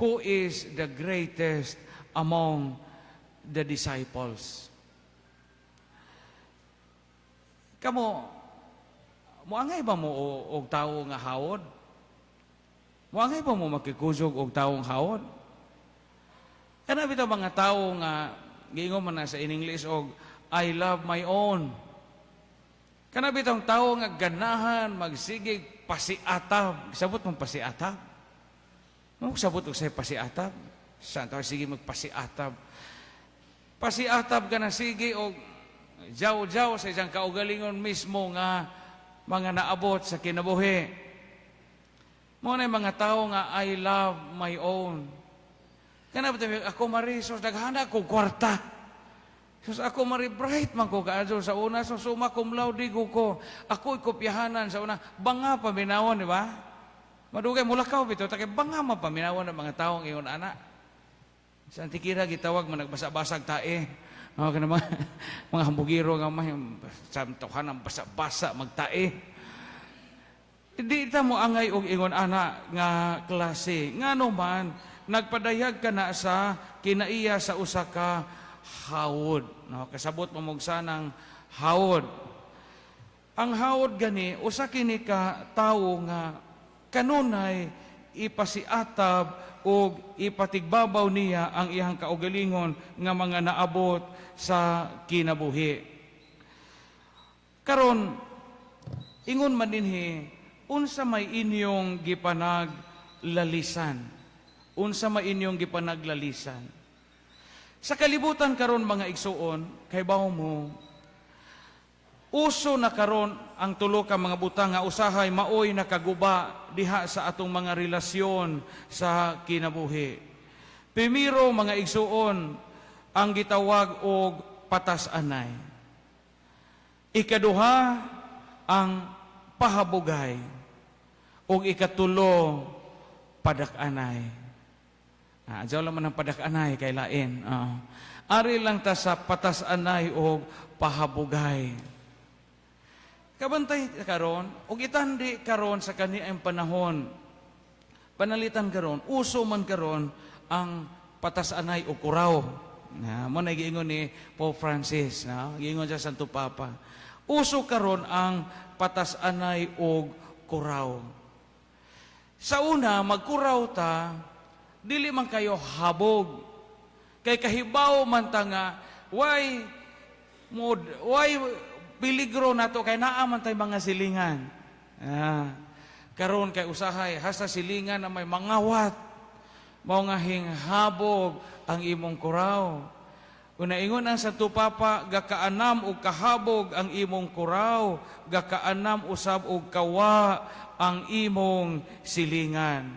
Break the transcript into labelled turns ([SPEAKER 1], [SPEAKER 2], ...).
[SPEAKER 1] who is the greatest among the disciples. Kamo, muangay ba mo og tawo nga hawod? Muangay ba mo makikusog og tawong hawod? Kana bitaw mga tawo nga giingon man na sa in English og I love my own. Kana bitong tawo nga ganahan magsigig pasiatab. Sabot mong pasiatab. Mo sabot og say pasiatab. Saan tawo sige magpasiatab. Pasiatab ka na sige og jaw-jaw sa isang kaugalingon mismo nga mga naabot sa kinabuhi. Mo na yung mga tao nga I love my own. Ba tayo, ako marisos, naghana akong kwarta. Sus ako mari bright man ko kaadto sa una so suma cum ko ko. Ako kopyahanan sa una. Banga paminawon di ba? Madugay mulakaw bito ta kay banga man paminawon ng mga taong ingon ana. Sa antikira gitawag man nagbasa-basag tae. Oh, kana mga, mga hambugiro nga may samtohan ang basa-basa magtae. Hindi ta mo angay og ingon ana nga klase. Ngano man nagpadayag ka na sa kinaiya sa usa ka hawod. No, kasabot mo sanang hawod. Ang hawod gani usa kini ka tawo nga kanunay ipasiatab o ipatigbabaw niya ang iyang kaugalingon nga mga naabot sa kinabuhi. Karon ingon man dinhi unsa may inyong gipanag lalisan. Unsa may inyong gipanag lalisan. Sa kalibutan karon mga igsuon, kay bawo mo, uso na karon ang tulo ka mga butang nga usahay maoy nakaguba diha sa atong mga relasyon sa kinabuhi. Primero mga igsuon, ang gitawag og patas anay. Ikaduha, ang pahabugay. O ikatulo, padak-anay. Ah, adyaw lang man ang padak-anay kay lain. Ah. Ari lang ta sa patas-anay o pahabugay. Kabantay karon, og itandi karon sa kaniang panahon. Panalitan karon, uso man karon ang patas-anay o kuraw. Na mo na giingon ni Pope Francis, na giingon sa Santo Papa. Uso karon ang patas-anay o kuraw. Sa una, magkuraw ta, dili man kayo habog. Kay kahibaw man ta nga, why, mod, why piligro na to, kay naa man tay mga silingan. Ah, karon kay usahay, hasta silingan na may mangawat, mao nga hinghabog ang imong kuraw. Una ingon ang Santo Papa, gakaanam og kahabog ang imong kuraw, gakaanam usab og kawa ang imong silingan.